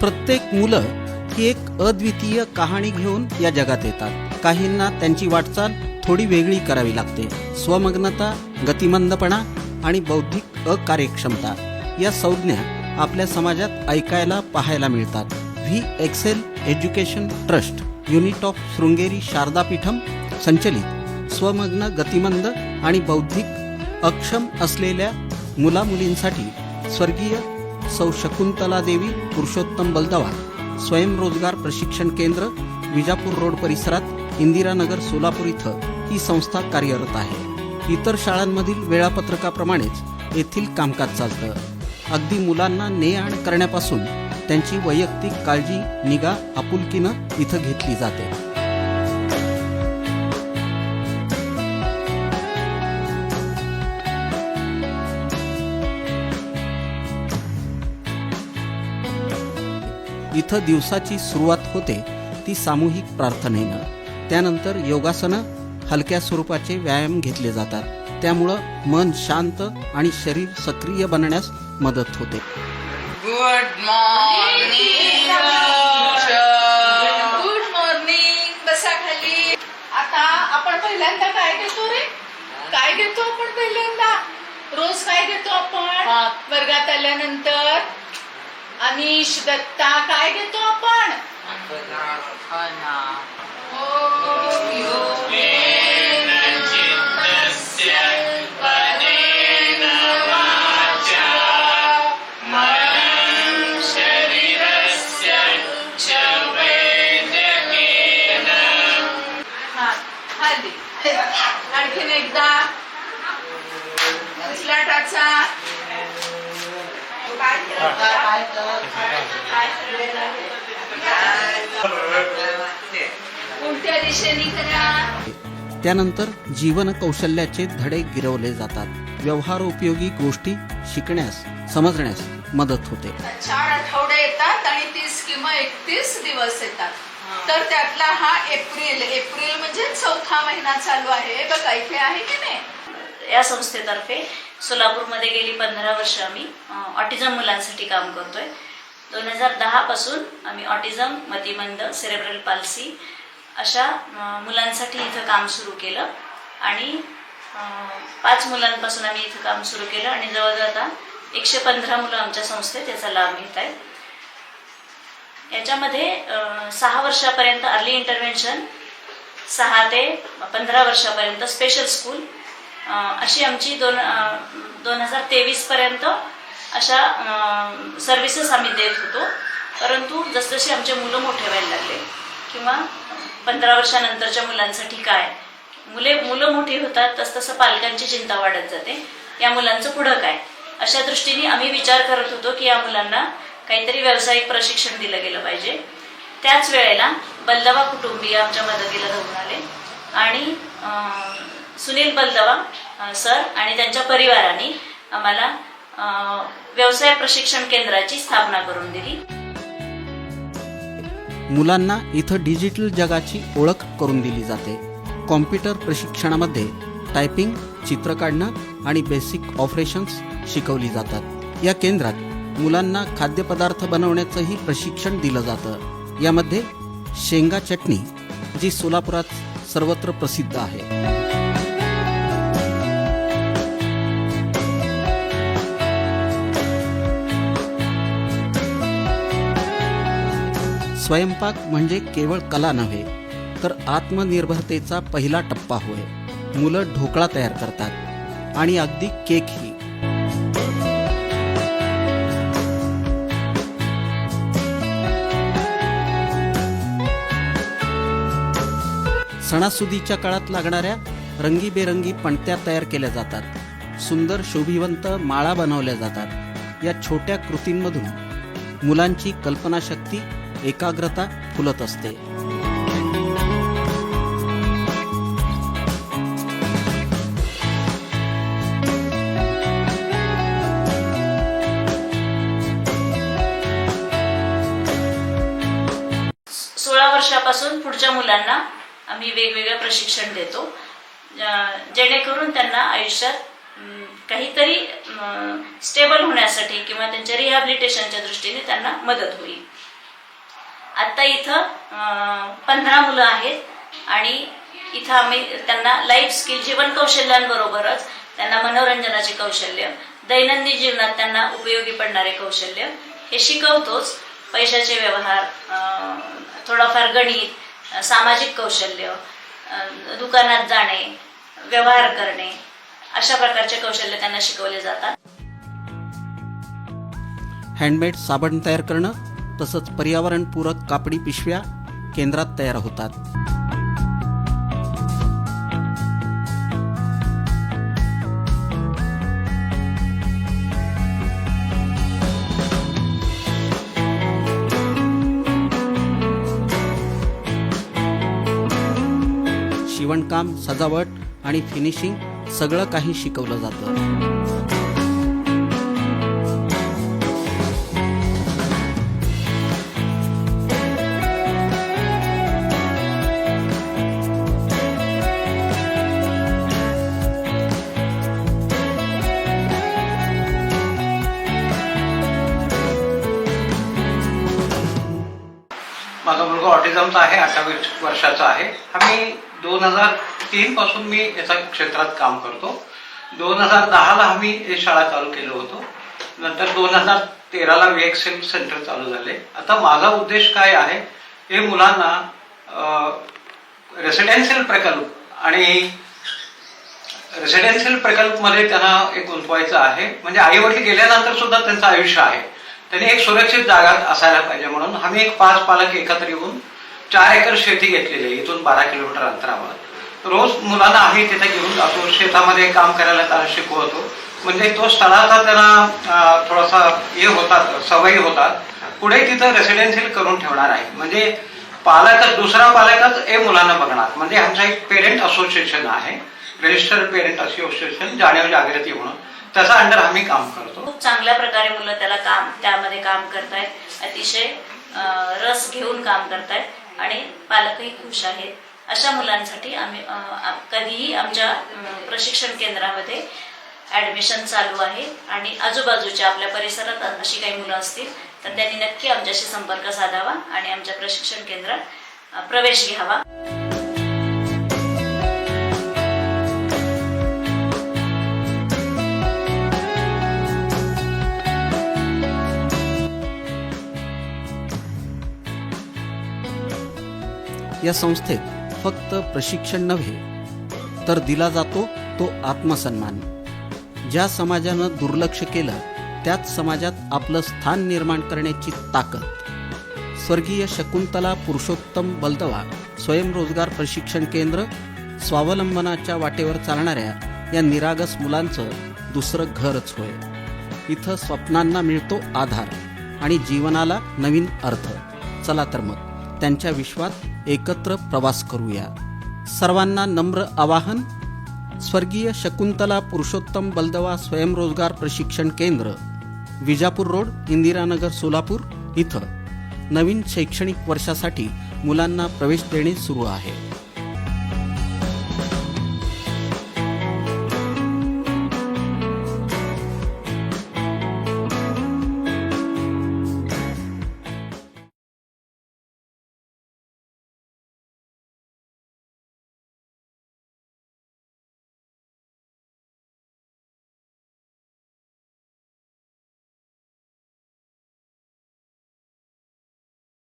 प्रत्येक मुलं ही एक अद्वितीय कहाणी घेऊन या जगात येतात. काहींना त्यांची वाटचाल थोडी वेगळी करावी लागते. स्वमग्नता गतिमंदपणा आणि बौद्धिक अकार्यक्षमता या संज्ञा आपल्या समाजात ऐकायला पाहायला मिळतात. V excel education trust unit of Shringeri Sharadapeetham संचलित. स्वमग्न गतिमंद आणि बौद्धिक अक्षम असलेल्या मुलामुलींसाठी स्वर्गीय सौ शकुंतला देवी पुरुषोत्तम बलदवा स्वयंरोजगार प्रशिक्षण केंद्र विजापूर रोड परिसरात इंदिरानगर सोलापूर इथं ही संस्था कार्यरत आहे. इतर शाळांमधील वेळापत्रकाप्रमाणेच येथील कामकाज चालतं. अगदी मुलांना ने आण करण्यापासून त्यांची वैयक्तिक काळजी निगा आपुलकीनं इथं घेतली जाते. इथं दिवसाची सुरुवात होते ती सामूहिक प्रार्थनेनं. त्यानंतर योगासनं हलक्या स्वरूपाचे व्यायाम घेतले जातात. त्यामुळं मन शांत आणि शरीर सक्रिय बनण्यास मदत होते. गुड मॉर्निंग गुड मॉर्निंग बसा खाली आता आपण पहिल्यांदा काय घेतो रे? काय घेतो आपण पहिल्यांदा? रोज काय घेतो आपण. वर्गात आल्यानंतर अनिश दत्ता काय घेतो आपण हा, त्यानंतर जीवन कौशल्याचे धडे गिरवले जातात. व्यवहारोपयोगी गोष्टी शिकण्यास समजण्यास मदत होते. चार आठवडे येतात आणि तीस किंवा एकतीस दिवस येतात. तर त्यातला हा एप्रिल एप्रिल म्हणजे चौथा महिना चालू आहे. बघा इथे आहे की नाही? या संस्थेतर्फे सोलापूरमध्ये गेली पंधरा वर्ष आम्ही ऑटिझम मुलांसाठी काम करतोय. दोन हजार दहा पासून आम्ही ऑटिझम मतिमंद सेरेब्रल पाल्सी अशा मुलांसाठी इथं काम सुरू केलं. आणि पाच मुलांपासून आम्ही इथं काम सुरू केलं आणि जवळजवळ आता एकशे पंधरा मुलं आमच्या संस्थेत याचा लाभ घेत आहेत. याच्यामध्ये सहा वर्षापर्यंत अर्ली इंटरव्हेन्शन सहा ते पंधरा वर्षापर्यंत स्पेशल स्कूल अशी आमची दोन दोन हजार तेवीसपर्यंत अशा सर्व्हिसेस आम्ही देत होतो. परंतु जसजसे आमचे मुलं मोठे व्हायला लागले किंवा पंधरा वर्षानंतरच्या मुलांसाठी काय मुले मुलं मोठी होतात तसतसं पालकांची चिंता वाढत जाते. या मुलांचं पुढं काय? अशा दृष्टीने आम्ही विचार करत होतो की या मुलांना काहीतरी व्यावसायिक प्रशिक्षण दिलं गेलं पाहिजे. त्याच वेळेला बल्लवा कुटुंबीय आमच्या मदतीला धावून आले. आणि सुनील बलदवा सर आणि त्यांच्या परिवाराने आम्हाला व्यवसाय प्रशिक्षण केंद्राची स्थापना करून दिली. मुलांना इथं डिजिटल जगाची ओळख करून दिली जाते. कॉम्प्युटर प्रशिक्षणामध्ये टायपिंग चित्र काढणं आणि बेसिक ऑपरेशन्स शिकवली जातात. या केंद्रात मुलांना खाद्यपदार्थ बनवण्याचंही प्रशिक्षण दिलं जातं. यामध्ये शेंगा चटणी जी सोलापुरात सर्वत्र प्रसिद्ध आहे. स्वयंपाक म्हणजे केवळ कला नव्हे तर आत्मनिर्भरतेचा पहिला टप्पा होय. मुलं ढोकळा तयार करतात आणि अगदी केकही सणासुदीच्या काळात लागणाऱ्या रंगीबेरंगी पणत्या तयार केल्या जातात. सुंदर शोभिवंत माळा बनवल्या जातात. या छोट्या कृतींमधून मुलांची कल्पनाशक्ती एकाग्रता फुलत असते. सोळा वर्षापासून पुढच्या मुलांना आम्ही वेगवेगळं प्रशिक्षण देतो. जेणेकरून त्यांना आयुष्यात काहीतरी स्टेबल होण्यासाठी किंवा त्यांच्या रिहॅबिलिटेशनच्या दृष्टीने त्यांना मदत होईल. आत्ता इथं पंधरा मुलं आहेत आणि इथं आम्ही त्यांना लाईफ स्किल जीवन कौशल्यांबरोबरच त्यांना मनोरंजनाचे कौशल्य दैनंदिन जीवनात त्यांना उपयोगी पडणारे कौशल्य हे शिकवतोच. पैशाचे व्यवहार थोडाफार गणित सामाजिक कौशल्य दुकानात जाणे व्यवहार करणे अशा प्रकारचे कौशल्य त्यांना शिकवले जातात. हँडमेड साबण तयार करणं तसंच पर्यावरणपूरक कापडी पिशव्या केंद्रात तयार होतात. शिवणकाम सजावट आणि फिनिशिंग सगळं काही शिकवलं जातं. ऑटिझमचा आहे अठ्ठावीस वर्षाचा आहे. आम्ही दोन हजार तीन पासून मी याच्या क्षेत्रात काम करतो. दोन हजार दहाला आम्ही हे शाळा चालू केलं होतो. नंतर दोन हजार तेराला व्हीएक्सेल सेंटर चालू झाले. आता माझा उद्देश काय आहे हे मुलांना रेसिडेन्शियल प्रकल्प आणि रेसिडेन्शियल प्रकल्पमध्ये त्यांना एक गुंतवायचं आहे. म्हणजे आईवडील गेल्यानंतर सुद्धा त्यांचं आयुष्य आहे. त्यांनी एक सुरक्षित जागा असायला पाहिजे म्हणून आम्ही एक पाच पालक एकत्र येऊन चार एकर शेती घेतलेली आहे. इथून बारा किलोमीटर अंतरावर रोज मुलांना आम्ही तिथे घेऊन जातो. शेतामध्ये काम करायला त्याला शिकवतो. म्हणजे तो स्थळाचा त्यांना थोडासा हे होतात सवयी होतात. पुढे तिथं रेसिडेन्शियल करून ठेवणार आहे. म्हणजे पालकच दुसरा पालकच हे मुलांना बघणार. म्हणजे आमचं एक पेरेंट असोसिएशन आहे. रजिस्टर्ड पेरेंट असोसिएशन जाणीव जागृती म्हणून. त्याचा अंडर आम्ही काम करतो. खूप चांगल्या प्रकारे मुलं त्याला काम त्यामध्ये काम करतायत. अतिशय रस घेऊन काम करतायत आणि पालकही खुश आहेत. अशा मुलांसाठी आम्ही कधीही आमच्या प्रशिक्षण केंद्रामध्ये ॲडमिशन चालू आहे आणि आजूबाजूच्या आपल्या परिसरात अशी काही मुलं असतील तर त्यांनी नक्की आमच्याशी संपर्क साधावा आणि आमच्या प्रशिक्षण केंद्रात प्रवेश घ्यावा. या संस्थेत फक्त प्रशिक्षण नव्हे तर दिला जातो तो आत्मसन्मान. ज्या समाजानं दुर्लक्ष केलं त्याच समाजात आपलं स्थान निर्माण करण्याची ताकद. स्वर्गीय शकुंतला पुरुषोत्तम बलदवा स्वयंरोजगार प्रशिक्षण केंद्र स्वावलंबनाच्या वाटेवर चालणाऱ्या या निरागस मुलांचं दुसरं घरच होय. इथं स्वप्नांना मिळतो आधार आणि जीवनाला नवीन अर्थ. चला तर मग. त्यांच्या विश्वात एकत्र प्रवास करूया. सर्वांना नम्र आवाहन स्वर्गीय शकुंतला पुरुषोत्तम बलदवा स्वयंरोजगार प्रशिक्षण केंद्र विजापूर रोड इंदिरानगर सोलापूर इथं. नवीन शैक्षणिक वर्षासाठी मुलांना प्रवेश देणे सुरू आहे.